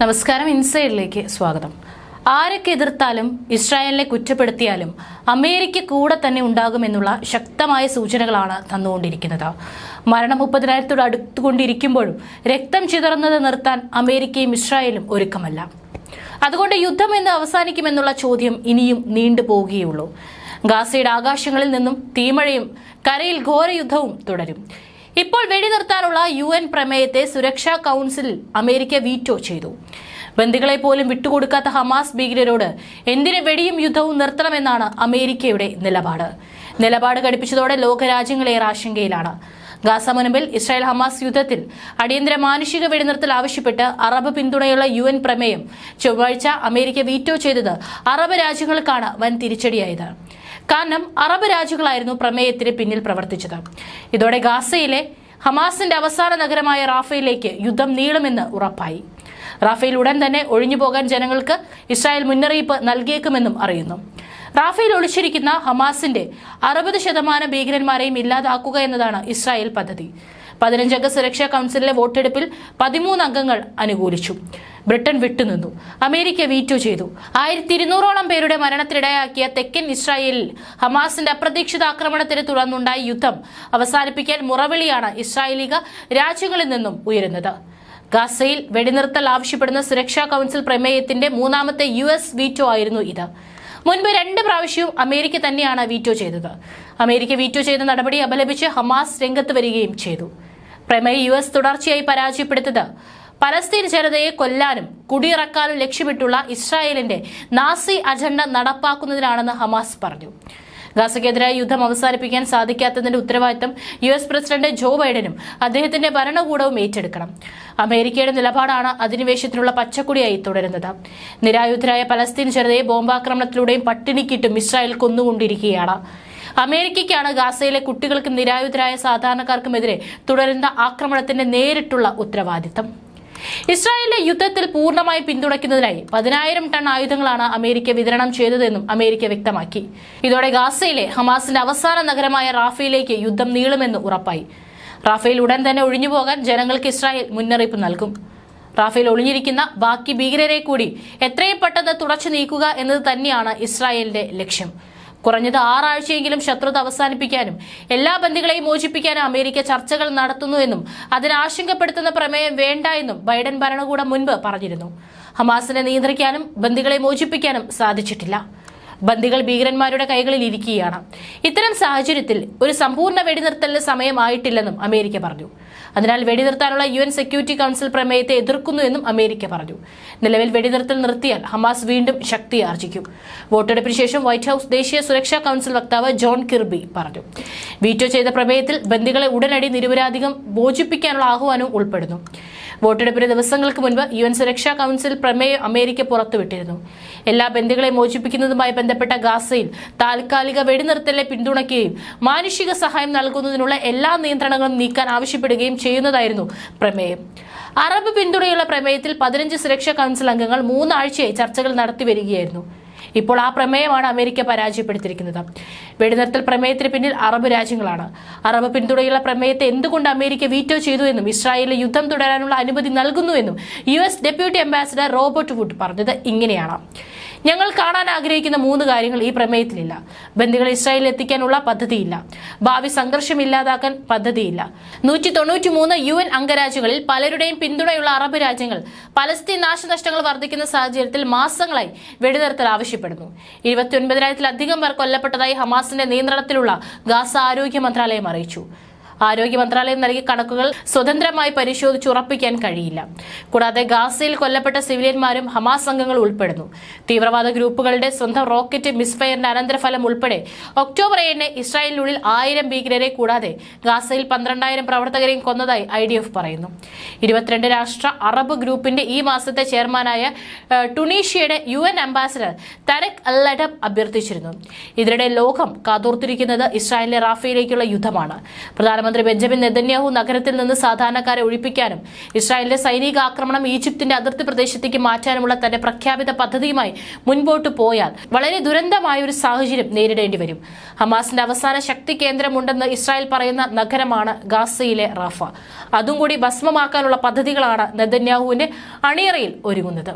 നമസ്കാരം ഇൻസൈഡിലേക്ക് സ്വാഗതം. ആരൊക്കെ എതിർത്താലും ഇസ്രായേലിനെ കുറ്റപ്പെടുത്തിയാലും അമേരിക്ക കൂടെ തന്നെ ഉണ്ടാകുമെന്നുള്ള ശക്തമായ സൂചനകളാണ് തന്നുകൊണ്ടിരിക്കുന്നത്. മരണം മുപ്പതിനായിരത്തോട് അടുത്തുകൊണ്ടിരിക്കുമ്പോഴും രക്തം ചിതറുന്നത് നിർത്താൻ അമേരിക്കയും ഇസ്രായേലും ഒരുക്കമല്ല. അതുകൊണ്ട് യുദ്ധം എന്ന് അവസാനിക്കുമെന്നുള്ള ചോദ്യം ഇനിയും നീണ്ടുപോകുകയുള്ളൂ ഗാസയുടെ ആകാശങ്ങളിൽ നിന്നും തീമഴയും കരയിൽ ഘോരയുദ്ധവും തുടരും. ഇപ്പോൾ വെടിനിർത്താനുള്ള യു എൻ പ്രമേയത്തെ സുരക്ഷാ കൗൺസിൽ അമേരിക്ക വീറ്റോ ചെയ്തു. ബന്ദികളെ പോലും വിട്ടുകൊടുക്കാത്ത ഹമാസ് ഭീകരരോട് എന്തിന് വെടിയും യുദ്ധവും നിർത്തണമെന്നാണ് അമേരിക്കയുടെ നിലപാട്. നിലപാട് ഘടിപ്പിച്ചതോടെ ലോകരാജ്യങ്ങളേറെ ആശങ്കയിലാണ്. ഗാസ മുനമ്പിൽ ഇസ്രായേൽ ഹമാസ് യുദ്ധത്തിൽ അടിയന്തര മാനുഷിക വെടിനിർത്തൽ ആവശ്യപ്പെട്ട് അറബ് പിന്തുണയുള്ള യു എൻ പ്രമേയം ചൊവ്വാഴ്ച അമേരിക്ക വീറ്റോ ചെയ്തത് അറബ് രാജ്യങ്ങൾക്കാണ് വൻ തിരിച്ചടിയായത്. കാരണം അറബ് രാജ്യങ്ങളായിരുന്നു പ്രമേയത്തിന് പിന്നിൽ പ്രവർത്തിച്ചത്. ഇതോടെ ഗാസയിലെ ഹമാസിന്റെ അവസാന നഗരമായ റാഫയിലേക്ക് യുദ്ധം നീളുമെന്ന് ഉറപ്പായി. റാഫയിൽ ഉടൻ തന്നെ ഒഴിഞ്ഞു പോകാൻ ജനങ്ങൾക്ക് ഇസ്രായേൽ മുന്നറിയിപ്പ് നൽകിയേക്കുമെന്നും അറിയുന്നു. റാഫയിൽ ഒളിച്ചിരിക്കുന്ന ഹമാസിന്റെ അറുപത് ശതമാനം ഭീകരന്മാരെയും ഇല്ലാതാക്കുക എന്നതാണ് ഇസ്രായേൽ പദ്ധതി. പതിനഞ്ചംഗ സുരക്ഷാ കൗൺസിലിലെ വോട്ടെടുപ്പിൽ പതിമൂന്ന് അംഗങ്ങൾ അനുകൂലിച്ചു. ബ്രിട്ടൻ വിട്ടുനിന്നു. അമേരിക്ക വീറ്റോ ചെയ്തു. ആയിരത്തി ഇരുന്നൂറോളം പേരുടെ മരണത്തിനിടയാക്കിയ തെക്കൻ ഇസ്രായേലിൽ ഹമാസിന്റെ അപ്രതീക്ഷിത ആക്രമണത്തിന് തുടർന്നുണ്ടായ യുദ്ധം അവസാനിപ്പിക്കാൻ മുറവിളിയാണ് ഇസ്രായേലിക രാജ്യങ്ങളിൽ നിന്നും ഉയരുന്നത്. ഗാസയിൽ വെടിനിർത്തൽ ആവശ്യപ്പെടുന്ന സുരക്ഷാ കൗൺസിൽ പ്രമേയത്തിന്റെ മൂന്നാമത്തെ യു എസ് വീറ്റോ ആയിരുന്നു ഇത്. മുൻപ് രണ്ട് പ്രാവശ്യവും അമേരിക്ക തന്നെയാണ് വീറ്റോ ചെയ്തത്. അമേരിക്ക വീറ്റോ ചെയ്ത നടപടി അപലപിച്ച് ഹമാസ് രംഗത്ത് വരികയും ചെയ്തു. പ്രമേയ യു എസ് തുടർച്ചയായി പരാജയപ്പെടുത്തത് പലസ്തീൻ ജനതയെ കൊല്ലാനും കുടിയിറക്കാനും ലക്ഷ്യമിട്ടുള്ള ഇസ്രായേലിന്റെ നാസി അജണ്ട നടപ്പാക്കുന്നതിനാണെന്ന് ഹമാസ് പറഞ്ഞു. ഗാസയ്ക്കെതിരായ യുദ്ധം അവസാനിപ്പിക്കാൻ സാധിക്കാത്തതിന്റെ ഉത്തരവാദിത്തം യു എസ് പ്രസിഡന്റ് ജോ ബൈഡനും അദ്ദേഹത്തിന്റെ ഭരണകൂടവും ഏറ്റെടുക്കണം. അമേരിക്കയുടെ നിലപാടാണ് അധിനിവേശത്തിനുള്ള പച്ചക്കുടിയായി തുടരുന്നത്. നിരായുധരായ പലസ്തീൻ ജനതയെ ബോംബാക്രമണത്തിലൂടെയും പട്ടിണിക്കിട്ടും ഇസ്രായേൽ കൊന്നുകൊണ്ടിരിക്കുകയാണ്. അമേരിക്കയ്ക്കാണ് ഗാസയിലെ കുട്ടികൾക്കും നിരായുധരായ സാധാരണക്കാർക്കുമെതിരെ തുടരുന്ന ആക്രമണത്തിന്റെ നേരിട്ടുള്ള ഉത്തരവാദിത്തം. ഇസ്രായേലിന്റെ യുദ്ധത്തിൽ പൂർണമായി പിന്തുണയ്ക്കുന്നതിനായി പതിനായിരം ടൺ ആയുധങ്ങളാണ് അമേരിക്ക വിതരണം ചെയ്തതെന്നും അമേരിക്ക വ്യക്തമാക്കി. ഇതോടെ ഗാസയിലെ ഹമാസിന്റെ അവസാന നഗരമായ റാഫയിലേക്ക് യുദ്ധം നീളുമെന്ന് ഉറപ്പായി. റാഫയിൽ ഉടൻ തന്നെ ഒഴിഞ്ഞുപോകാൻ ജനങ്ങൾക്ക് ഇസ്രായേൽ മുന്നറിയിപ്പ് നൽകും. റാഫേൽ ഒളിഞ്ഞിരിക്കുന്ന ബാക്കി ഭീകരരെ കൂടി എത്രയും പെട്ടെന്ന് തുടച്ചു നീക്കുക എന്നത് തന്നെയാണ് ഇസ്രായേലിന്റെ ലക്ഷ്യം. കുറഞ്ഞത് ആറാഴ്ചയെങ്കിലും ശത്രുത അവസാനിപ്പിക്കാനും എല്ലാ ബന്ദികളെയും മോചിപ്പിക്കാനും അമേരിക്ക ചർച്ചകൾ നടത്തുന്നുവെന്നും അതിന് ആശങ്കപ്പെടുത്തുന്ന പ്രമേയം വേണ്ട എന്നും ബൈഡൻ ഭരണകൂടം മുൻപ് പറഞ്ഞിരുന്നു. ഹമാസിനെ നിയന്ത്രിക്കാനും ബന്ദികളെ മോചിപ്പിക്കാനും സാധിച്ചിട്ടില്ല. ബന്ദികൾ ഭീകരന്മാരുടെ കൈകളിൽ ഇരിക്കുകയാണ്. ഇത്തരം സാഹചര്യത്തിൽ ഒരു സമ്പൂർണ വെടിനിർത്തലിന് സമയമായിട്ടില്ലെന്നും അമേരിക്ക പറഞ്ഞു. അതിനാൽ വെടിനിർത്താനുള്ള യു എൻ സെക്യൂരിറ്റി കൗൺസിൽ പ്രമേയത്തെ എതിർക്കുന്നു എന്നും അമേരിക്ക പറഞ്ഞു. നിലവിൽ വെടിനിർത്തൽ നിർത്തിയാൽ ഹമാസ് വീണ്ടും ശക്തി ആർജിക്കും. വോട്ടെടുപ്പിന് ശേഷം വൈറ്റ് ഹൌസ് ദേശീയ സുരക്ഷാ കൗൺസിൽ വക്താവ് ജോൺ കിർബി പറഞ്ഞു. വീറ്റോ ചെയ്ത പ്രമേയത്തിൽ ബന്ദികളെ ഉടനടി നിരപരാധികം മോചിപ്പിക്കാനുള്ള ആഹ്വാനവും ഉൾപ്പെടുന്നു. വോട്ടെടുപ്പിന് ദിവസങ്ങൾക്ക് മുൻപ് യു എൻ സുരക്ഷാ കൗൺസിൽ പ്രമേയം അമേരിക്ക പുറത്തുവിട്ടിരുന്നു. എല്ലാ ബന്ദികളെ മോചിപ്പിക്കുന്നതുമായി ബന്ധപ്പെട്ട ഗാസയിൽ താൽക്കാലിക വെടിനിർത്തലിനെ പിന്തുണയ്ക്കുകയും മാനുഷിക സഹായം നൽകുന്നതിനുള്ള എല്ലാ നിയന്ത്രണങ്ങളും നീക്കാൻ ആവശ്യപ്പെടുകയും ചെയ്യുന്നതായിരുന്നു പ്രമേയം. അറബ് പിന്തുണയുള്ള പ്രമേയത്തിൽ പതിനഞ്ച് സുരക്ഷാ കൗൺസിൽ അംഗങ്ങൾ മൂന്നാഴ്ചയായി ചർച്ചകൾ നടത്തി വരികയായിരുന്നു. ഇപ്പോൾ ആ പ്രമേയമാണ് അമേരിക്ക പരാജയപ്പെടുത്തിയിരിക്കുന്നത്. വെടിനിർത്തൽ പ്രമേയത്തിന് പിന്നിൽ അറബ് രാജ്യങ്ങളാണ്. അറബ് പിന്തുണയുള്ള പ്രമേയത്തെ എന്തുകൊണ്ട് അമേരിക്ക വീറ്റോ ചെയ്തു എന്നും ഇസ്രായേലിൽ യുദ്ധം തുടരാനുള്ള അനുമതി നൽകുന്നുവെന്നും U S deputy ambassador Robert Wood പറഞ്ഞത് ഇങ്ങനെയാണ്. ഞങ്ങൾ കാണാൻ ആഗ്രഹിക്കുന്ന മൂന്ന് കാര്യങ്ങൾ ഈ പ്രമേയത്തിലില്ല. ബന്ദികളെ ഇസ്രായേലിൽ എത്തിക്കാനുള്ള പദ്ധതിയില്ല. ഭാവി സംഘർഷം ഇല്ലാതാക്കാൻ പദ്ധതിയില്ല. നൂറ്റി തൊണ്ണൂറ്റി മൂന്ന് യു എൻ അംഗരാജ്യങ്ങളിൽ പലരുടെയും പിന്തുണയുള്ള അറബ് രാജ്യങ്ങൾ പലസ്തീൻ നാശനഷ്ടങ്ങൾ വർദ്ധിക്കുന്ന സാഹചര്യത്തിൽ മാസങ്ങളായി വെടിനിർത്തൽ ആവശ്യപ്പെടുന്നു. ഇരുപത്തിയൊൻപതിനായിരത്തിലധികം പേർ കൊല്ലപ്പെട്ടതായി ഹമാസിന്റെ നിയന്ത്രണത്തിലുള്ള ഗാസ ആരോഗ്യ മന്ത്രാലയം അറിയിച്ചു. ആരോഗ്യ മന്ത്രാലയം നൽകിയ കണക്കുകൾ സ്വതന്ത്രമായി പരിശോധിച്ച് ഉറപ്പിക്കാൻ കഴിയില്ല. കൂടാതെ ഗാസയിൽ കൊല്ലപ്പെട്ട സിവിലിയന്മാരും ഹമാസ് അംഗങ്ങൾ ഉൾപ്പെടുന്നു. തീവ്രവാദ ഗ്രൂപ്പുകളുടെ സ്വന്തം റോക്കറ്റ് മിസ്ഫയറിന്റെ അനന്തരഫലം ഉൾപ്പെടെ ഒക്ടോബർ ഏഴിന് ഇസ്രായേലിനുള്ളിൽ ആയിരം ഭീകരരെ കൂടാതെ ഗാസയിൽ പന്ത്രണ്ടായിരം പ്രവർത്തകരെയും കൊന്നതായി ഐ ഡി എഫ് പറയുന്നു. ഇരുപത്തിരണ്ട് രാഷ്ട്ര അറബ് ഗ്രൂപ്പിന്റെ ഈ മാസത്തെ ചെയർമാനായ ടുണീഷ്യയുടെ U N ambassador Tarek Ladeb അഭ്യർത്ഥിച്ചിരുന്നു. ഇതിനിടെ ലോകം കാതോർത്തിരിക്കുന്നത് ഇസ്രായേലിലെ റാഫയിലേക്കുള്ള യുദ്ധമാണ്. പ്രധാനമന്ത്രി പ്രധാനമന്ത്രി ബെഞ്ചമിൻ നെതന്യാഹു നഗരത്തിൽ നിന്ന് സാധാരണക്കാരെ ഒഴിപ്പിക്കാനും ഇസ്രായേലിന്റെ സൈനിക ആക്രമണം ഈജിപ്തിന്റെ അതിർത്തി പ്രദേശത്തേക്ക് മാറ്റാനുമുള്ള തന്റെ പ്രഖ്യാപിത പദ്ധതിയുമായി മുൻപോട്ട് പോയാൽ വളരെ ദുരന്തമായ ഒരു സാഹചര്യം നേരിടേണ്ടി വരും. ഹമാസിന്റെ അവസാന ശക്തി കേന്ദ്രമുണ്ടെന്ന് ഇസ്രായേൽ പറയുന്ന നഗരമാണ് ഗാസയിലെ റാഫ. അതും കൂടി ഭസ്മമാക്കാനുള്ള പദ്ധതികളാണ് നെതന്യാഹുവിന്റെ അണിയറയിൽ ഒരുങ്ങുന്നത്.